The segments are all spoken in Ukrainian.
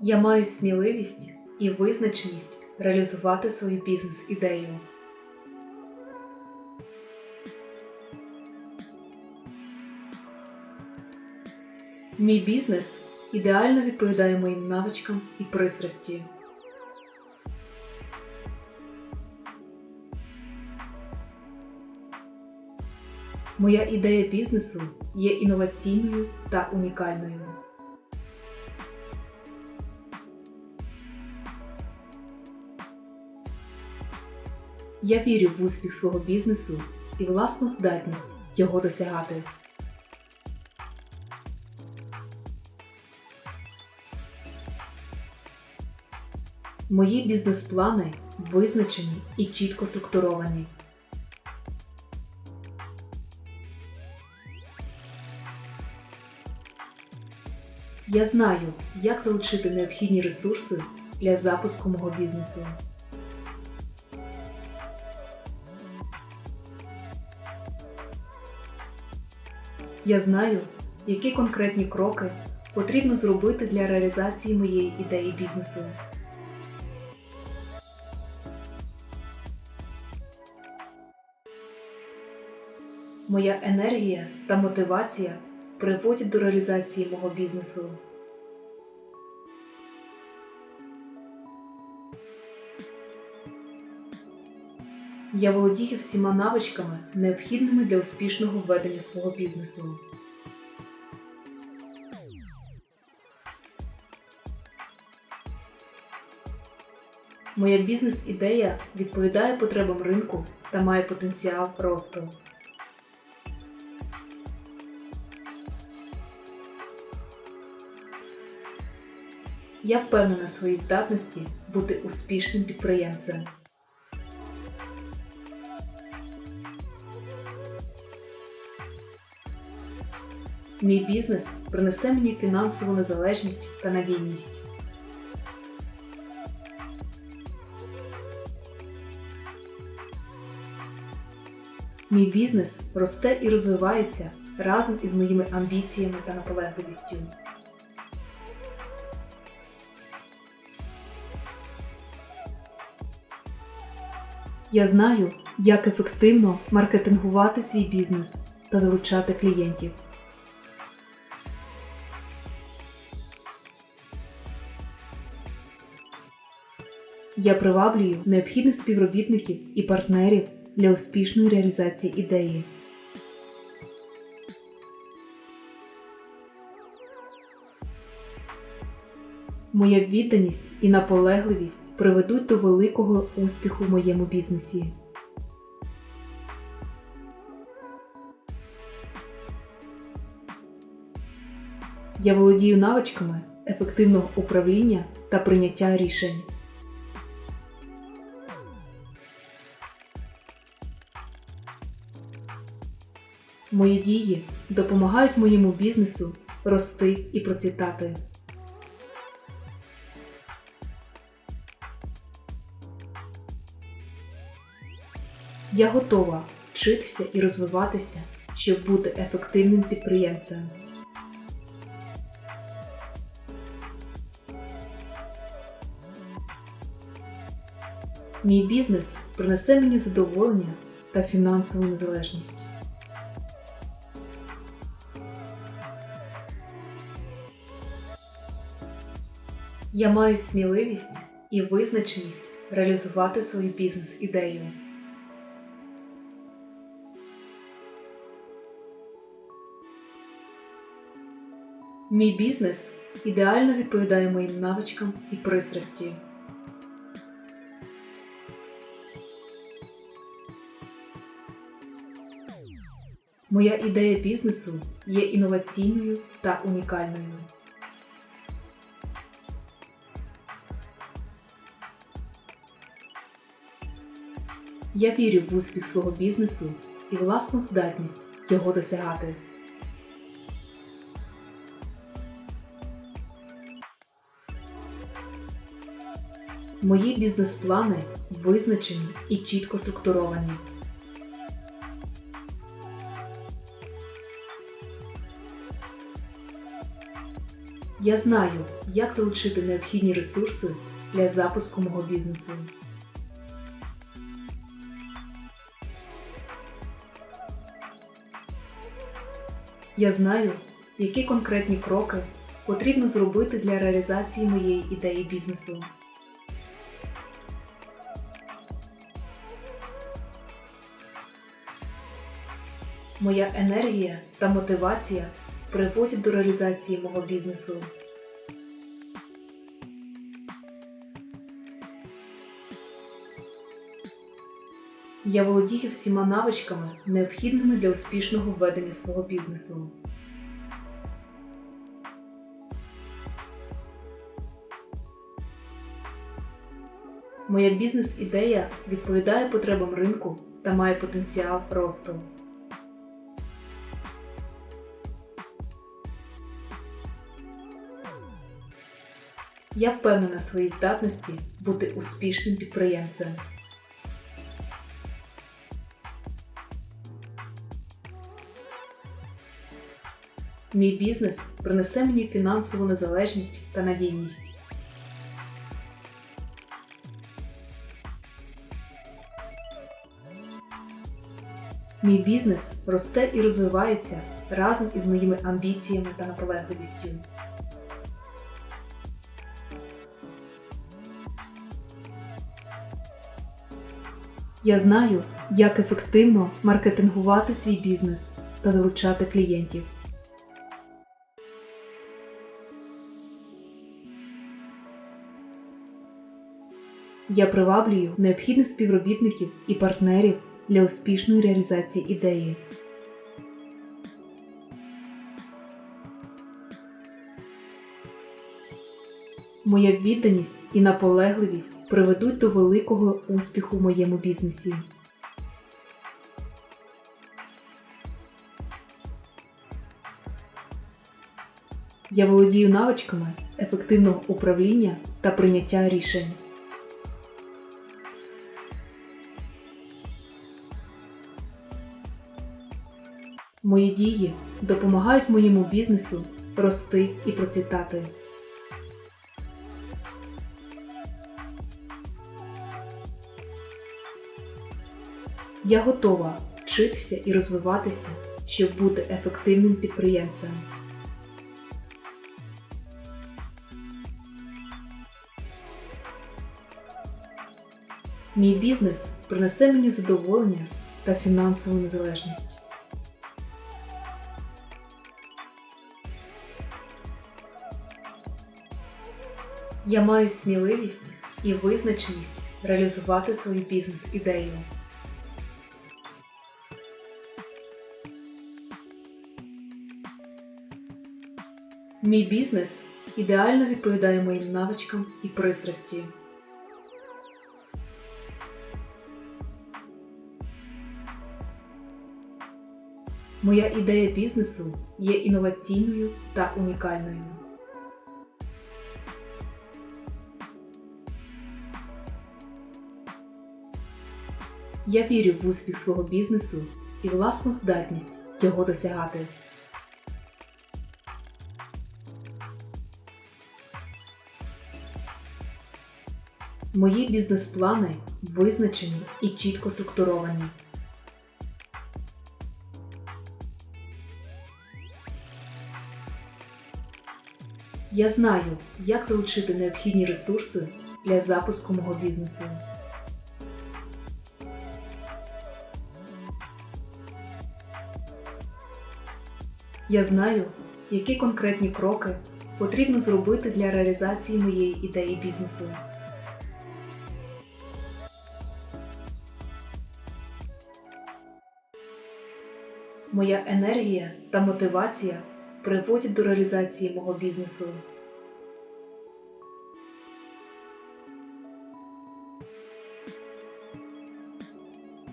Я маю сміливість і визначеність реалізувати свою бізнес-ідею. Мій бізнес ідеально відповідає моїм навичкам і пристрасті. Моя ідея бізнесу є інноваційною та унікальною. Я вірю в успіх свого бізнесу і власну здатність його досягати. Мої бізнес-плани визначені і чітко структуровані. Я знаю, як залучити необхідні ресурси для запуску мого бізнесу. Я знаю, які конкретні кроки потрібно зробити для реалізації моєї ідеї бізнесу. Моя енергія та мотивація приводять до реалізації мого бізнесу. Я володію всіма навичками, необхідними для успішного ведення свого бізнесу. Моя бізнес-ідея відповідає потребам ринку та має потенціал росту. Я впевнена в своїй здатності бути успішним підприємцем. Мій бізнес принесе мені фінансову незалежність та надійність. Мій бізнес росте і розвивається разом із моїми амбіціями та наполегливістю. Я знаю, як ефективно маркетингувати свій бізнес та залучати клієнтів. Я приваблюю необхідних співробітників і партнерів для успішної реалізації ідеї. Моя відданість і наполегливість приведуть до великого успіху в моєму бізнесі. Я володію навичками ефективного управління та прийняття рішень. Мої дії допомагають моєму бізнесу рости і процвітати. Я готова вчитися і розвиватися, щоб бути ефективним підприємцем. Мій бізнес принесе мені задоволення та фінансову незалежність. Я маю сміливість і визначеність реалізувати свою бізнес-ідею. Мій бізнес ідеально відповідає моїм навичкам і пристрасті. Моя ідея бізнесу є інноваційною та унікальною. Я вірю в успіх свого бізнесу і власну здатність його досягати. Мої бізнес-плани визначені і чітко структуровані. Я знаю, як залучити необхідні ресурси для запуску мого бізнесу. Я знаю, які конкретні кроки потрібно зробити для реалізації моєї ідеї бізнесу. Моя енергія та мотивація приводять до реалізації мого бізнесу. Я володію всіма навичками, необхідними для успішного ведення свого бізнесу. Моя бізнес-ідея відповідає потребам ринку та має потенціал росту. Я впевнена в своїй здатності бути успішним підприємцем. Мій бізнес принесе мені фінансову незалежність та надійність. Мій бізнес росте і розвивається разом із моїми амбіціями та наполегливістю. Я знаю, як ефективно маркетингувати свій бізнес та залучати клієнтів. Я приваблюю необхідних співробітників і партнерів для успішної реалізації ідеї. Моя відданість і наполегливість приведуть до великого успіху в моєму бізнесі. Я володію навичками ефективного управління та прийняття рішень. Мої дії допомагають моєму бізнесу рости і процвітати. Я готова вчитися і розвиватися, щоб бути ефективним підприємцем. Мій бізнес принесе мені задоволення та фінансову незалежність. Я маю сміливість і визначеність реалізувати свою бізнес-ідею. Мій бізнес ідеально відповідає моїм навичкам і пристрасті. Моя ідея бізнесу є інноваційною та унікальною. Я вірю в успіх свого бізнесу і власну здатність його досягати. Мої бізнес-плани визначені і чітко структуровані. Я знаю, як залучити необхідні ресурси для запуску мого бізнесу. Я знаю, які конкретні кроки потрібно зробити для реалізації моєї ідеї бізнесу. Моя енергія та мотивація приводять до реалізації мого бізнесу.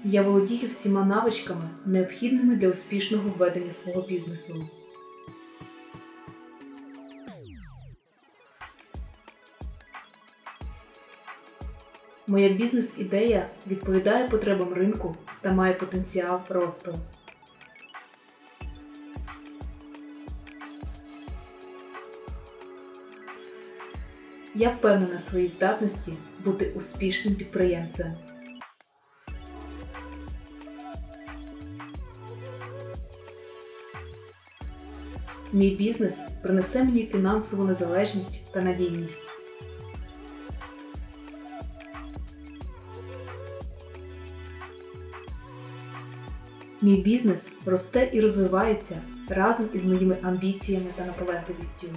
Я володію всіма навичками, необхідними для успішного ведення свого бізнесу. Моя бізнес-ідея відповідає потребам ринку та має потенціал росту. Я впевнена в своїй здатності бути успішним підприємцем. Мій бізнес принесе мені фінансову незалежність та надійність. Мій бізнес росте і розвивається разом із моїми амбіціями та наполегливістю.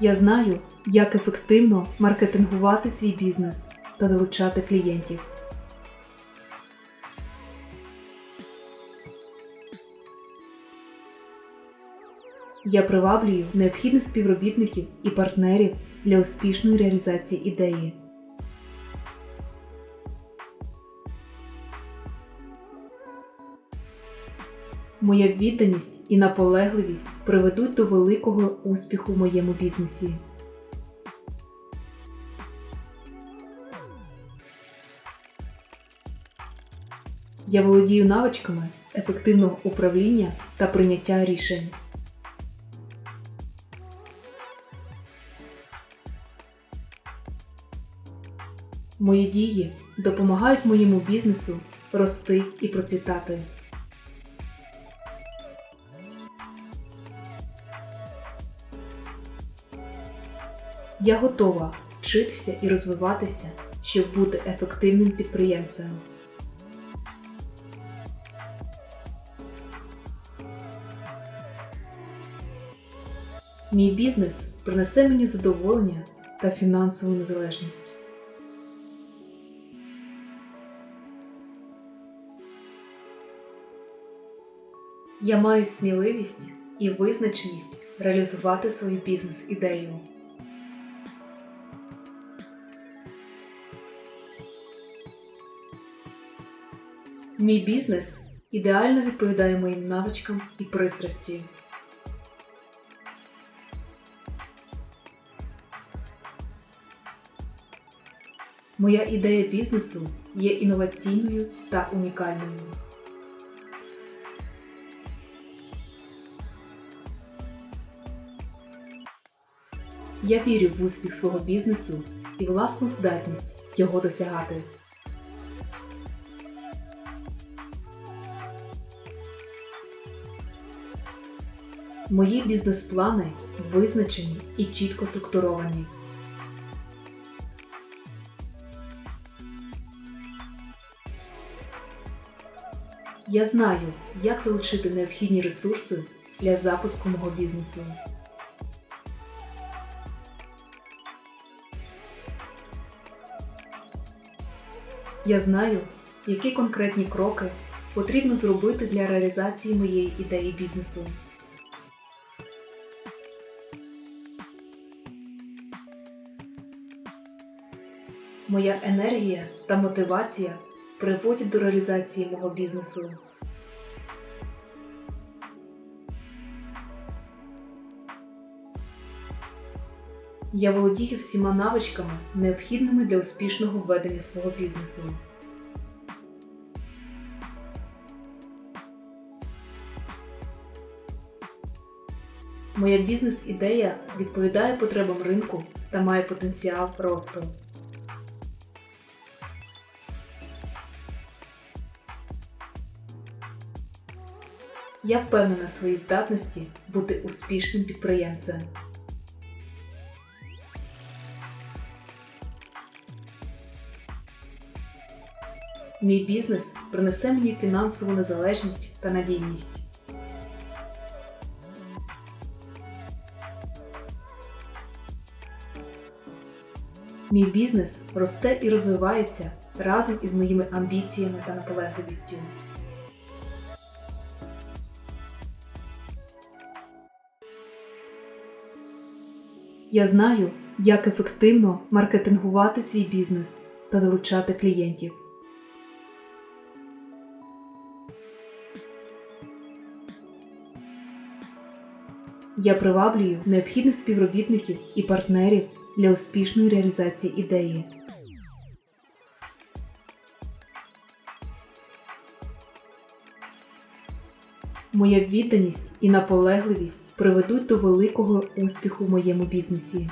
Я знаю, як ефективно маркетингувати свій бізнес та залучати клієнтів. Я приваблюю необхідних співробітників і партнерів для успішної реалізації ідеї. Моя відданість і наполегливість приведуть до великого успіху в моєму бізнесі. Я володію навичками ефективного управління та прийняття рішень. Мої дії допомагають моєму бізнесу рости і процвітати. Я готова вчитися і розвиватися, щоб бути ефективним підприємцем. Мій бізнес принесе мені задоволення та фінансову незалежність. Я маю сміливість і визначеність реалізувати свою бізнес-ідею. Мій бізнес ідеально відповідає моїм навичкам і пристрасті. Моя ідея бізнесу є інноваційною та унікальною. Я вірю в успіх свого бізнесу і власну здатність його досягати. Мої бізнес-плани визначені і чітко структуровані. Я знаю, як залучити необхідні ресурси для запуску мого бізнесу. Я знаю, які конкретні кроки потрібно зробити для реалізації моєї ідеї бізнесу. Моя енергія та мотивація приводять до реалізації мого бізнесу. Я володію всіма навичками, необхідними для успішного ведення свого бізнесу. Моя бізнес-ідея відповідає потребам ринку та має потенціал росту. Я впевнена в своїй здатності бути успішним підприємцем. Мій бізнес принесе мені фінансову незалежність та надійність. Мій бізнес росте і розвивається разом із моїми амбіціями та наполегливістю. Я знаю, як ефективно маркетингувати свій бізнес та залучати клієнтів. Я приваблюю необхідних співробітників і партнерів для успішної реалізації ідеї. Моя відданість і наполегливість приведуть до великого успіху в моєму бізнесі.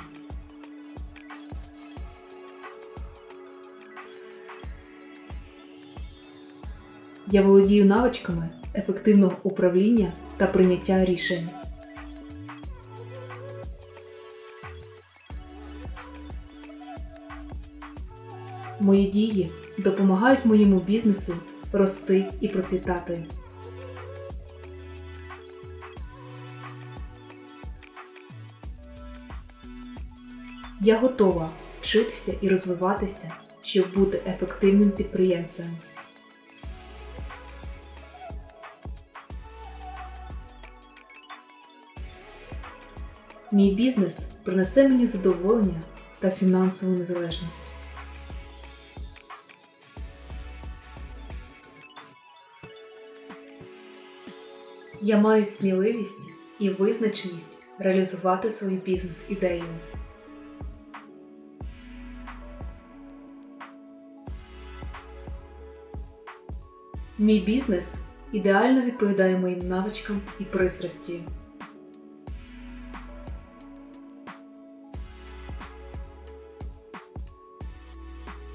Я володію навичками ефективного управління та прийняття рішень. Мої дії допомагають моєму бізнесу рости і процвітати. Я готова вчитися і розвиватися, щоб бути ефективним підприємцем. Мій бізнес принесе мені задоволення та фінансову незалежність. Я маю сміливість і визначеність реалізувати свою бізнес-ідею. Мій бізнес ідеально відповідає моїм навичкам і пристрасті.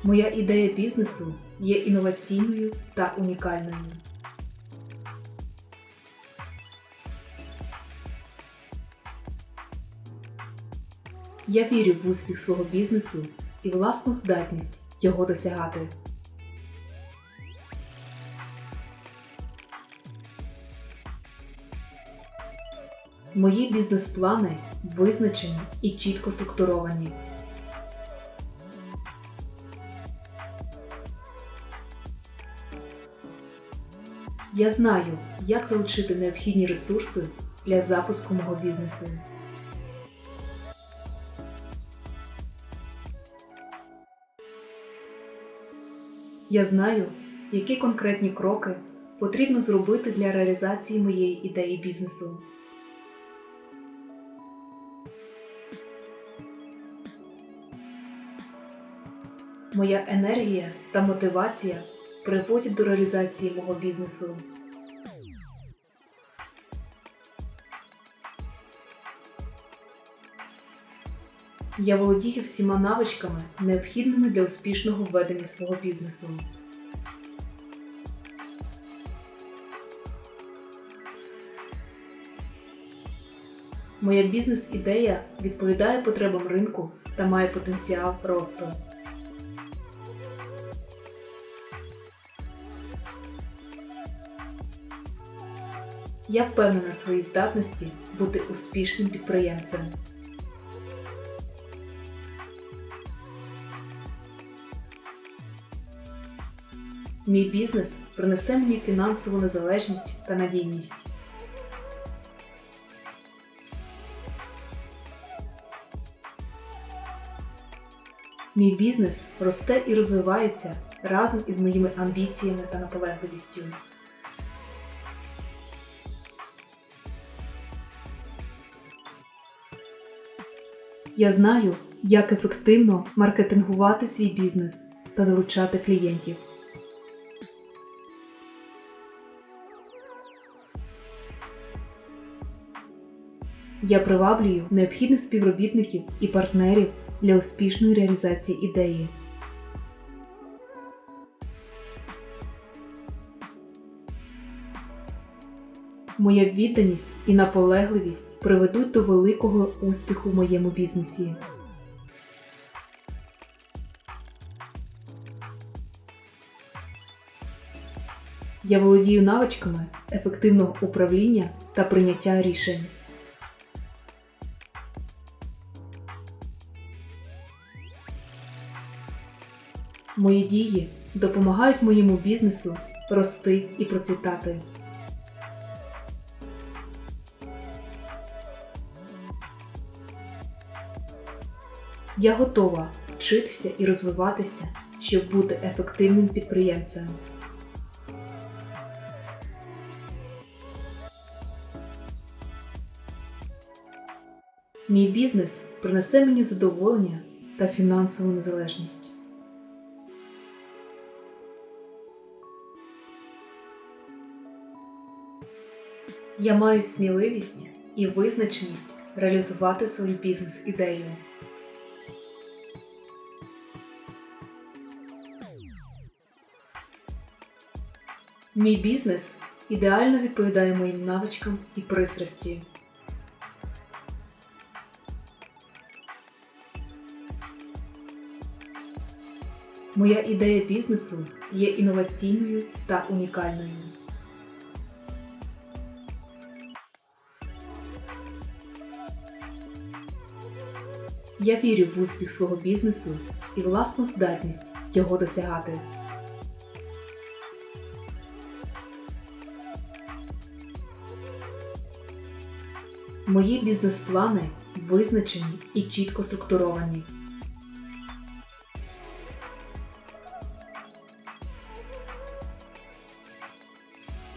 Моя ідея бізнесу є інноваційною та унікальною. Я вірю в успіх свого бізнесу і власну здатність його досягати. Мої бізнес-плани визначені і чітко структуровані. Я знаю, як залучити необхідні ресурси для запуску мого бізнесу. Я знаю, які конкретні кроки потрібно зробити для реалізації моєї ідеї бізнесу. Моя енергія та мотивація приводять до реалізації мого бізнесу. Я володію всіма навичками, необхідними для успішного ведення свого бізнесу. Моя бізнес-ідея відповідає потребам ринку та має потенціал росту. Я впевнена в своїй здатності бути успішним підприємцем. Мій бізнес принесе мені фінансову незалежність та надійність. Мій бізнес росте і розвивається разом із моїми амбіціями та наполегливістю. Я знаю, як ефективно маркетингувати свій бізнес та залучати клієнтів. Я приваблюю необхідних співробітників і партнерів для успішної реалізації ідеї. Моя відданість і наполегливість приведуть до великого успіху в моєму бізнесі. Я володію навичками ефективного управління та прийняття рішень. Мої дії допомагають моєму бізнесу рости і процвітати. Я готова вчитися і розвиватися, щоб бути ефективним підприємцем. Мій бізнес принесе мені задоволення та фінансову незалежність. Я маю сміливість і визначеність реалізувати свою бізнес-ідею. Мій бізнес ідеально відповідає моїм навичкам і пристрасті. Моя ідея бізнесу є інноваційною та унікальною. Я вірю в успіх свого бізнесу і власну здатність його досягати. Мої бізнес-плани визначені і чітко структуровані.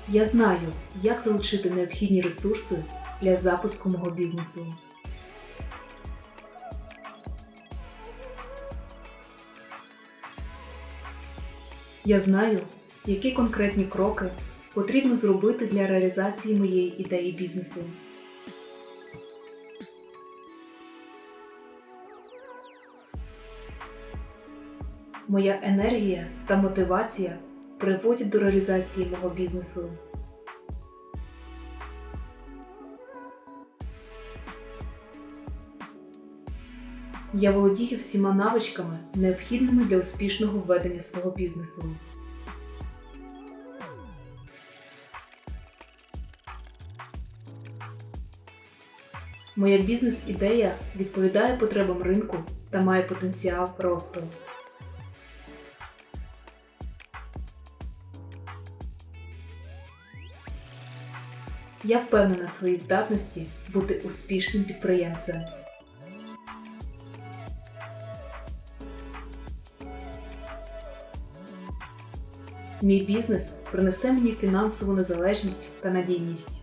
Я знаю, як залучити необхідні ресурси для запуску мого бізнесу. Я знаю, які конкретні кроки потрібно зробити для реалізації моєї ідеї бізнесу. Моя енергія та мотивація приводять до реалізації мого бізнесу. Я володію всіма навичками, необхідними для успішного ведення свого бізнесу. Моя бізнес-ідея відповідає потребам ринку та має потенціал росту. Я впевнена в своїй здатності бути успішним підприємцем. Мій бізнес принесе мені фінансову незалежність та надійність.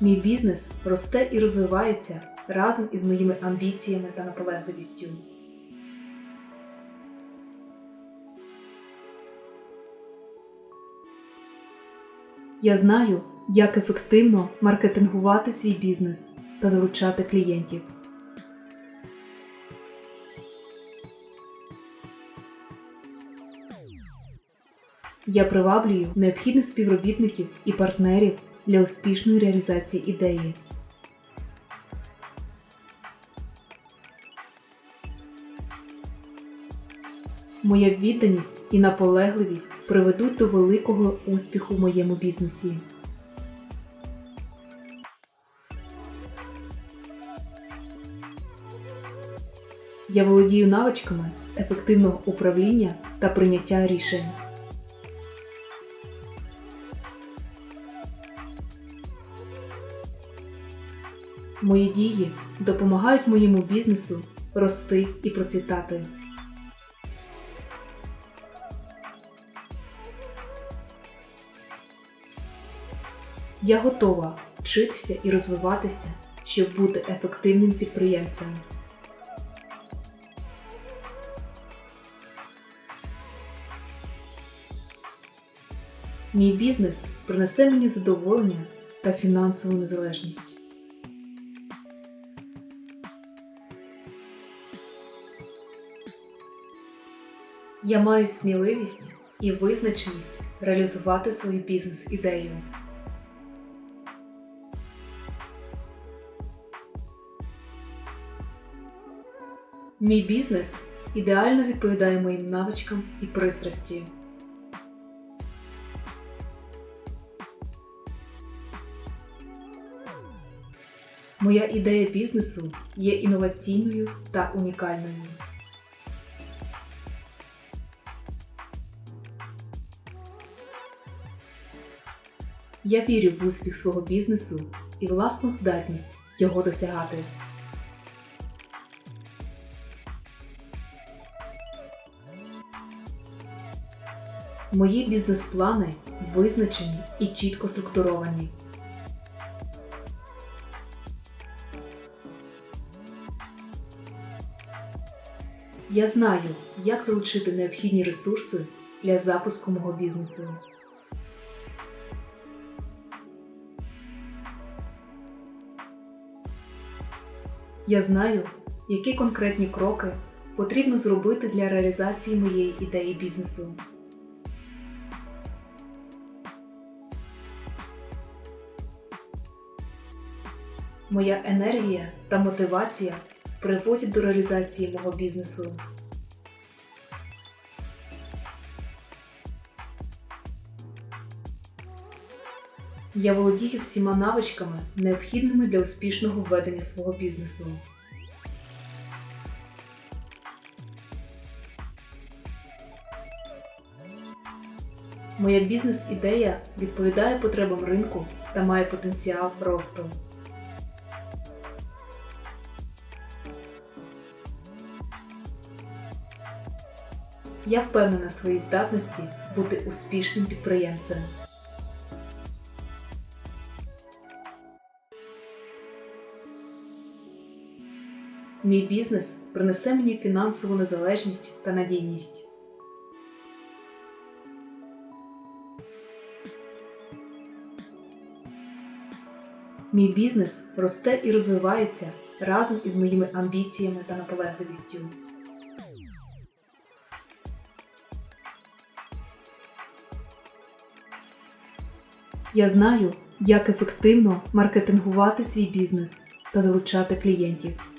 Мій бізнес росте і розвивається разом із моїми амбіціями та наполегливістю. Я знаю, як ефективно маркетингувати свій бізнес та залучати клієнтів. Я приваблюю необхідних співробітників і партнерів для успішної реалізації ідеї. Моя відданість і наполегливість приведуть до великого успіху в моєму бізнесі. Я володію навичками ефективного управління та прийняття рішень. Мої дії допомагають моєму бізнесу рости і процвітати. Я готова вчитися і розвиватися, щоб бути ефективним підприємцем. Мій бізнес принесе мені задоволення та фінансову незалежність. Я маю сміливість і визначеність реалізувати свою бізнес-ідею. Мій бізнес ідеально відповідає моїм навичкам і пристрасті. Моя ідея бізнесу є інноваційною та унікальною. Я вірю в успіх свого бізнесу і власну здатність його досягати. Мої бізнес-плани визначені і чітко структуровані. Я знаю, як залучити необхідні ресурси для запуску мого бізнесу. Я знаю, які конкретні кроки потрібно зробити для реалізації моєї ідеї бізнесу. Моя енергія та мотивація приводять до реалізації мого бізнесу. Я володію всіма навичками, необхідними для успішного ведення свого бізнесу. Моя бізнес-ідея відповідає потребам ринку та має потенціал росту. Я впевнена в своїй здатності бути успішним підприємцем. Мій бізнес принесе мені фінансову незалежність та надійність. Мій бізнес росте і розвивається разом із моїми амбіціями та наполегливістю. Я знаю, як ефективно маркетингувати свій бізнес та залучати клієнтів.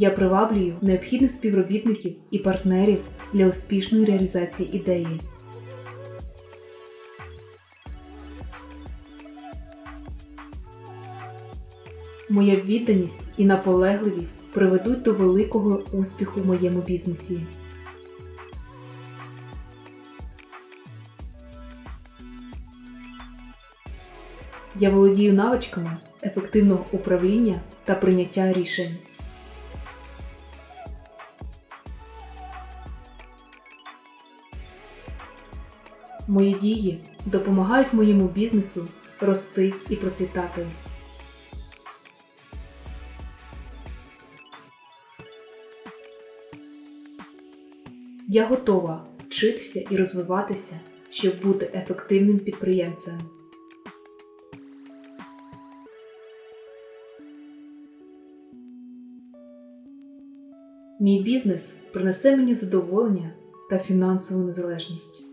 Я приваблюю необхідних співробітників і партнерів для успішної реалізації ідеї. Моя відданість і наполегливість приведуть до великого успіху в моєму бізнесі. Я володію навичками ефективного управління та прийняття рішень. Мої дії допомагають моєму бізнесу рости і процвітати. Я готова вчитися і розвиватися, щоб бути ефективним підприємцем. Мій бізнес принесе мені задоволення та фінансову незалежність.